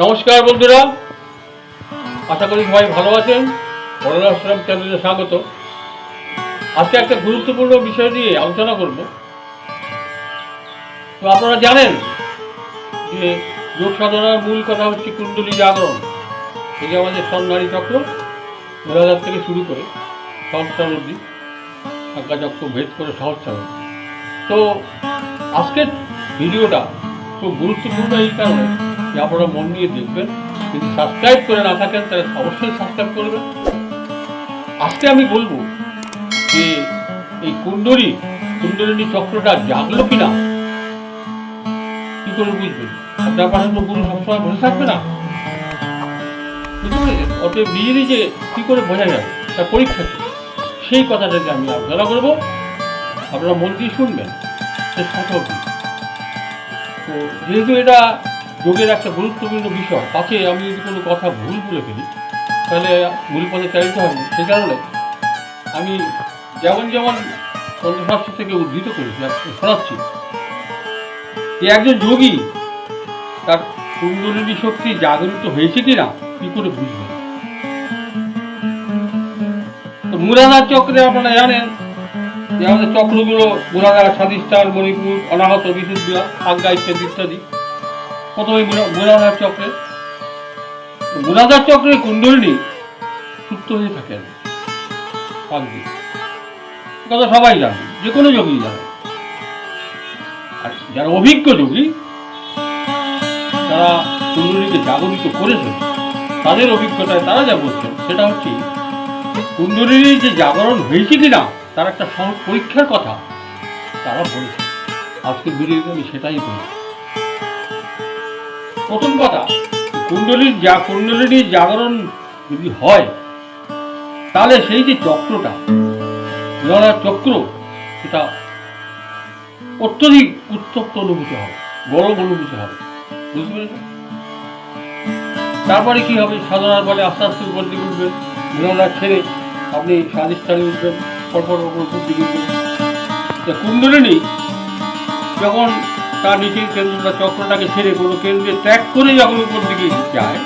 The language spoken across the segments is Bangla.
নমস্কার বন্ধুরা। আশা করি সবাই ভালো আছেন। বড়রাশ্রম চ্যানেলে স্বাগত। আজকে একটা গুরুত্বপূর্ণ বিষয় নিয়ে আলোচনা করব। তো আপনারা জানেন যে যোগ সাধনার মূল কথা হচ্ছে কুণ্ডলী জাগরণ যে আমাদের সন্ন্যারী চক্র মেলাদার থেকে শুরু করে সহস্রার সংখ্যা চক্র, ভেদ করে সহস্রার। তো আজকের ভিডিওটা খুব গুরুত্বপূর্ণ এই কারণে যে আপনারা মন দিয়ে দেখবেন, যদি সাবস্ক্রাইব করে না থাকেন, তাহলে অবশ্যই সাবস্ক্রাইব করবেন। আজকে আমি বলব যে এই কুণ্ডলী, কুণ্ডলিনী চক্রটা জাগলো কিনা, কি করে বুঝবেন? আপনার পাশে তো গুরু সবসময় বসে থাকবে না। পেরেছেন অতএব নিজে নিজে কি করে বোঝা যাবে তার পরীক্ষা সেই কথাটাকে আমি আলোচনা করব আপনারা মন দিয়ে শুনবেন শেষ কথা তো যেহেতু এটা যোগের একটা গুরুত্বপূর্ণ বিষয় তাতে আমি যদি কোনো কথা ভুল বলে ফেলি, তাহলে ভুল পথে চালিত হবে সে কারণে আমি যেমন যেমন তন্ত্রশাস্ত্র থেকে উদ্ধৃত করেছি শোনাচ্ছি। যে একজন যোগী, তার কুণ্ডলিনী শক্তি জাগরিত হয়েছে কিনা, কি করে বুঝবেন? তো মুরাদার চক্রে আপনারা জানেন যে আমাদের চক্রগুলো মুরাদা স্বাধিষ্ঠান মণিপুর, অনাহত, বিশুদ্ধ, আজ্ঞা, ইত্যাদি ইত্যাদি। প্রথমে মুরাদার চক্রে চক্রে সুপ্ত হয়ে দিন কথা সবাই জানে, যে কোনো যোগী জানে। আর যারা অভিজ্ঞ যোগী কুণ্ডলীকে জাগরিত করেছেন, তাদের অভিজ্ঞতায় তারা যা বলছেন, সেটা হচ্ছে কুণ্ডলীর যে জাগরণ হয়েছে কিনা, তার একটা পরীক্ষার কথা তারা বলেছে আজকের ভিডিওতে আমি সেটাই বলি প্রথম কথা, কুণ্ডলীর যা, কুণ্ডলীর জাগরণ যদি হয়, তাহলে সেই যে চক্রটা জলার চক্র, সেটা অত্যধিক উত্তপ্ত অনুভূত হবে, গরম অনুভূত হবে। বুঝতে তারপরে কি হবে? সাধনার বলে আস্তে আস্তে উপর দিকে উঠবেন বিনয়না ছেড়ে আপনি স্বাধিষ্ঠানে উঠবেন, পরপর উপর দিকে উঠবেন। কুণ্ডলিনী যখন তার নিচের কেন্দ্রটা চক্রটাকে ছেড়ে কোনো কেন্দ্রে ত্যাগ করে যখন উপর দিকে যায়,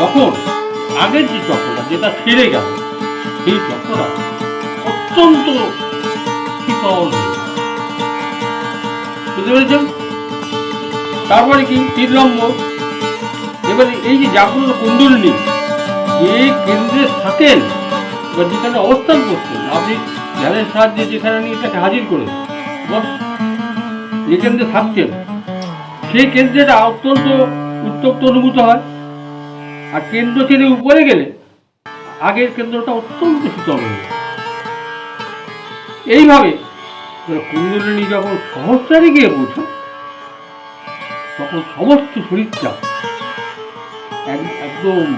তখন আগের যে চক্রটা, যেটা ছেড়ে গেল, সেই চক্রটা অত্যন্ত শীতল বুঝতে পেরেছেন? তারপরে কি? তিন নম্বর, এবারে এই যে জাগ্রত কুণ্ডলিনী, যে কেন্দ্রে থাকেন, এবার যেখানে অবস্থান করছেন, আপনি ধ্যানের সাহায্যে যেখানে নিয়ে তাকে হাজির করেন যে কেন্দ্রে থাকছেন। সেই কেন্দ্রটা অত্যন্ত উত্তপ্ত অনুভূত হয়। আর কেন্দ্র ছেড়ে উপরে গেলে আগের কেন্দ্রটা অত্যন্ত শীতল হয়ে যায়। এইভাবে কুণ্ডলিনী যখন সহস্রারে গিয়ে পৌঁছায়, তখন সমস্ত শরীরটা এক- একদম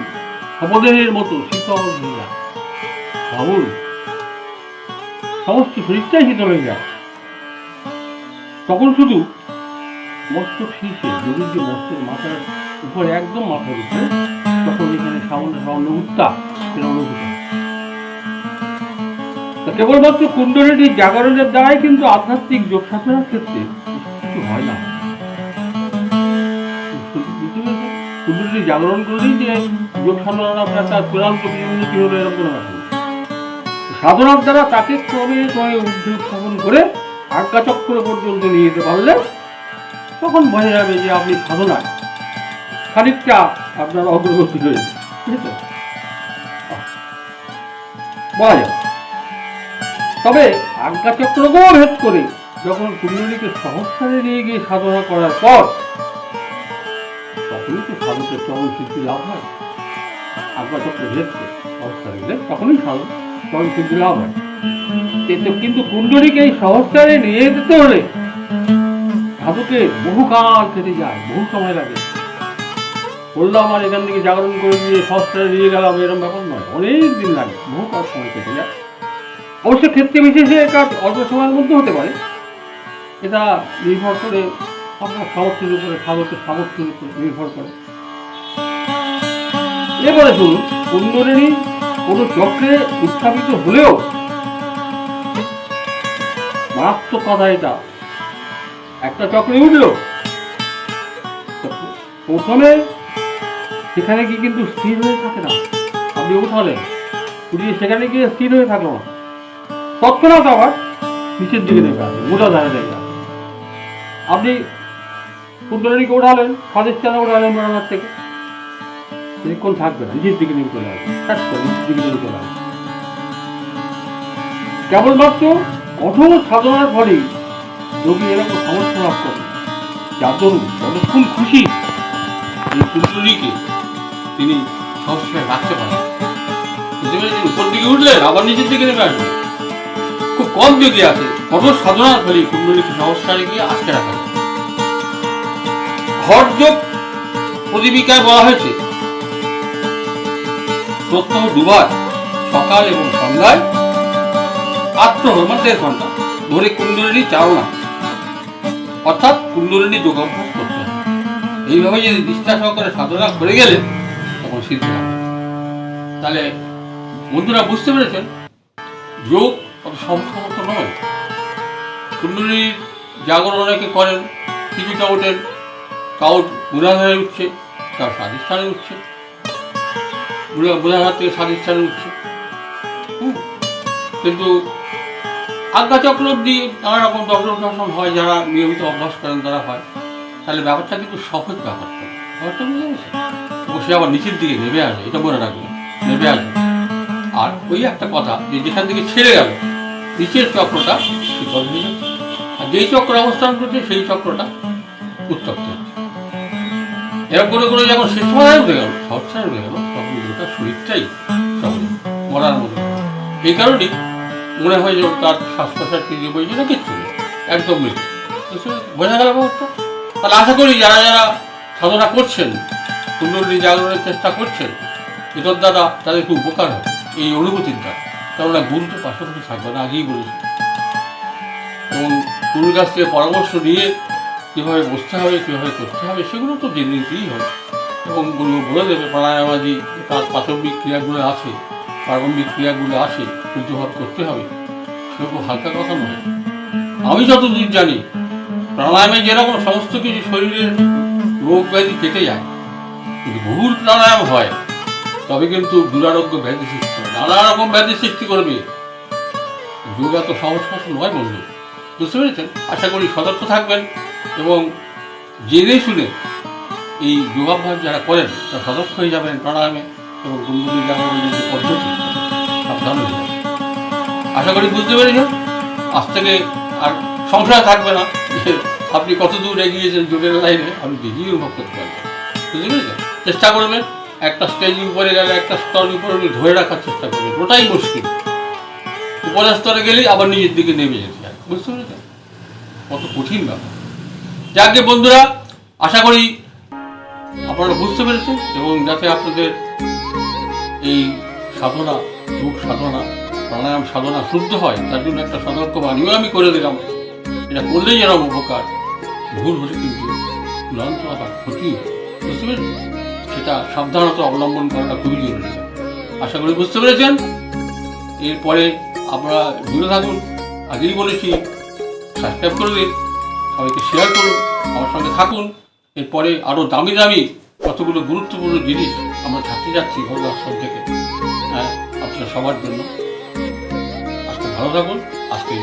শবদেহের মতো শীতল হয়ে যায়। সমস্ত শরীরটাই শীতল হয়ে যায়। তখন শুধু মস্তক শীর্ষে যোগীর যে মস্তের মাথার উপরে একদম মাথার উপরে তখন এখানে সামান্য সামান্য উত্তাপ সেটা অনুভূত কেবলমাত্র কুণ্ডলীটির জাগরণের দ্বারাই কিন্তু আধ্যাত্মিক যোগ সাধনার ক্ষেত্রে কিছু হয় না। কুণ্ডলী জাগরণ করলেই যে যোগ সাধনার আপনার একটা চূড়ান্ত উন্নতি হলো এরকম সাধনার দ্বারা তাকে ক্রমে ক্রমে উদ্যোগ স্থাপন করে আজ্ঞা চক্র পর্যন্ত নিয়ে যেতে পারলে তখন বোঝা যাবে যে আপনি সাধনায় খানিকটা আপনার অগ্রগতি হয়েছে। বলা যাবে তবে আজ্ঞা চক্রকেও ভেদ করে যখন কুণ্ডলীকে সহস্রারে নিয়ে গিয়ে সাধনা করার পর তখনই তো সাধকের চরম সিদ্ধি লাভ হয়। আজ্ঞা চক্র ভেদ করে গেলে তখনই সাধক চরম সিদ্ধি লাভ হয়। কিন্তু কুণ্ডলীকে এই সহস্রারে নিয়ে যেতে হলে সাধকের বহু কাল কেটে যায়, বহু সময় লাগে। বললাম আমার এখান থেকে জাগরণ করে দিয়ে সহস্রারে নিয়ে গেলাম এরকম ব্যাপার নয়, অনেক দিন লাগে, বহু কাল সময় কেটে যায়। অবশ্য ক্ষেত্রে বিশেষে কাজ অল্প সময়ের মধ্যে হতে পারে। এটা নির্ভর করে আপনার সামর্থ্যের উপরে সাধকের সামর্থ্যের উপরে নির্ভর করে। এবারে শুনুন, কুণ্ডলিনী কোনো চক্রে উত্থাপিত হলেও মারাত্মক কথা এটা। একটা চক্রে উঠল। প্রথমে সেখানে গিয়ে কিন্তু স্থির হয়ে থাকে না। আপনি উঠালেন। উঠিয়ে সেখানে গিয়ে স্থির হয়ে থাকল না। তৎক্ষণাৎ আবার নিচের দিকে নেমে আসে, মোটা ধারে নেমে আসে। আপনি কুণ্ডলিনীকে উঠালেন চানা উঠালেন মোটামার থেকে। বেশিক্ষণ থাকবে না, নিচের দিকে নেমে চলে আসবে নিচের দিকে নেমে চলে আসবে কেবলমাত্র কঠোর সাধনার ফলেই যোগী এরকম সমস্যা লাভ করে। যার দরুন যতক্ষণ খুশি এই কুণ্ডলীকে তিনি সবসময় রাখতে পারেন। বুঝতে উপর দিকে উঠলেন আবার নিচের দিকে নেমে আসবেন খুব কম যোগী আছে কঠোর সাধনার ফলে কুণ্ডলীকে সংস্কারে গিয়ে আটকে রাখা যায়। ঘর যোগ প্রদীপিকায় বলা হয়েছে, প্রত্যহ দুবার সকাল এবং সন্ধ্যায় আত্মহর মানে দেড় ঘণ্টা ধরে কুণ্ডলিনী চালনা অর্থাৎ কুণ্ডলিনী যোগাভ্যাস করতে হবে এইভাবে যদি নিষ্ঠা সহকারে সাধনা করে গেলে, তখন সিদ্ধি হবে তাহলে বন্ধুরা বুঝতে পেরেছেন, যোগ অত সহজ নয়। কুণ্ডলীর জাগরণ অনেকে করেন, কিছুটা ওঠেন কাউর বুড়াধারে উঠছে কারোর স্বাধিষ্ঠানে উঠছে। বুড়া বুড়াঘাট থেকে স্বাধিষ্ঠানে উঠছে। কিন্তু আজ্ঞাচক্র অব্দি নানা রকম দর্শন হয়, যারা নিয়মিত অভ্যাস করেন তারা হয়। তাহলে ব্যাপারটা কিন্তু সহজ ব্যাপারটা ব্যাপারটা বুঝে গেছে এবং সে আবার নিচের দিকে নেমে আসবে, এটা মনে রাখবেন, নেমে আসবে। আর ওই একটা কথা, যে যেখান থেকে ছেড়ে গেল, নিচের চক্রটা শীতল হয়ে যাচ্ছে আর যেই চক্র অবস্থান করছে, সেই চক্রটা উত্তপ্ত হচ্ছে। এরকম করে করে যখন শেষ মাথায় উঠে গেল সবসায় উঠে গেল, তখন গোটা শরীরটাই সব মরার মতো। এই কারণেই মনে হয় যে তার শ্বাস প্রশ্বাস কি যে বইছে? না, কিচ্ছু একদম নেই পেরেছেন? বোঝা গেল ব্যাপারটা? তাহলে আশা করি যারা যারা সাধনা করছেন, কুণ্ডলী জাগরণের চেষ্টা করছেন এটার দ্বারা তাদের খুব উপকার হবে। এই অনুভূতির দ্বারা। কেননা গুরু তো পাশাপাশি থাকবে না আগেই বলেছি। এবং গুরুর কাছ থেকে পরামর্শ নিয়ে কীভাবে বসতে হবে, কীভাবে করতে হবে, সেগুলো তো দিন নিতেই হয়। এবং গুরু বলে দেবে, প্রাণায়ামাদি, তার প্রাথমিক ক্রিয়াগুলো আছে। প্রারম্ভিক ক্রিয়াগুলো আছে সূর্যভাব করতে হবে। সেরকম হালকা কথা নয়। আমি যতদূর জানি, প্রাণায়ামে যেরকম সমস্ত কিছু শরীরের রোগ ব্যাধি কেটে যায় কিন্তু বহুল প্রাণায়াম হয়, তবে কিন্তু দুরারোগ্য ব্যাধি সৃষ্টি হয়। নানা রকম ব্যাধি সৃষ্টি করবে। যোগ এত সহজ কথা নয় বন্ধু। বুঝতে পেরেছেন? আশা করি সতর্ক থাকবেন এবং জেনে শুনে এই যোগাভ্যাস যারা করেন, তারা সতর্ক হয়ে যাবেন প্রাণায়ামে। এবং কুণ্ডলী জাগরণের যে পদ্ধতি সাবধান হয়ে আশা করি বুঝতে পেরেছেন আজ থেকে আর সংশয় থাকবে না। যে আপনি কত দূর এগিয়েছেন যোগের লাইনে, আমি নিজেই অনুভব করতে পারবেন বুঝতে পেরেছেন চেষ্টা করবেন, একটা স্টেজ উপরে গেলে, একটা স্তর উপরে ধরে রাখার চেষ্টা করবেন। ওটাই মুশকিল। উপরের স্তরে গেলেই আবার নিজের দিকে নেমে যেতে হয়। বুঝতে পেরেছেন কত কঠিন ব্যাপার। যাকে বন্ধুরা, আশা করি আপনারা বুঝতে পেরেছেন এবং যাতে আপনাদের এই সাধনা যোগ সাধনা, প্রাণায়াম সাধনা শুদ্ধ হয়, তার জন্য একটা সতর্ক বাণীও আমি করে দিলাম। এটা করলেই যেন উপকার। ভুল হলে কিন্তু চূড়ান্ত আবার ক্ষতি বুঝতে পেরেছেন? সেটা সাবধানতা অবলম্বন করাটা খুবই জরুরি। আশা করি বুঝতে পেরেছেন? এরপরে আপনারা দূরে থাকুন। আগেই বলেছি সাবস্ক্রাইব করে দিন, সবাইকে শেয়ার করুন, আমার সঙ্গে থাকুন। এরপরে আরও দামি দামি কতগুলো গুরুত্বপূর্ণ জিনিস আমরা থাকতে যাচ্ছি ঘর আশ্রম থেকে হ্যাঁ আপনার সবার জন্য আজকে ভালো থাকুন আজকে।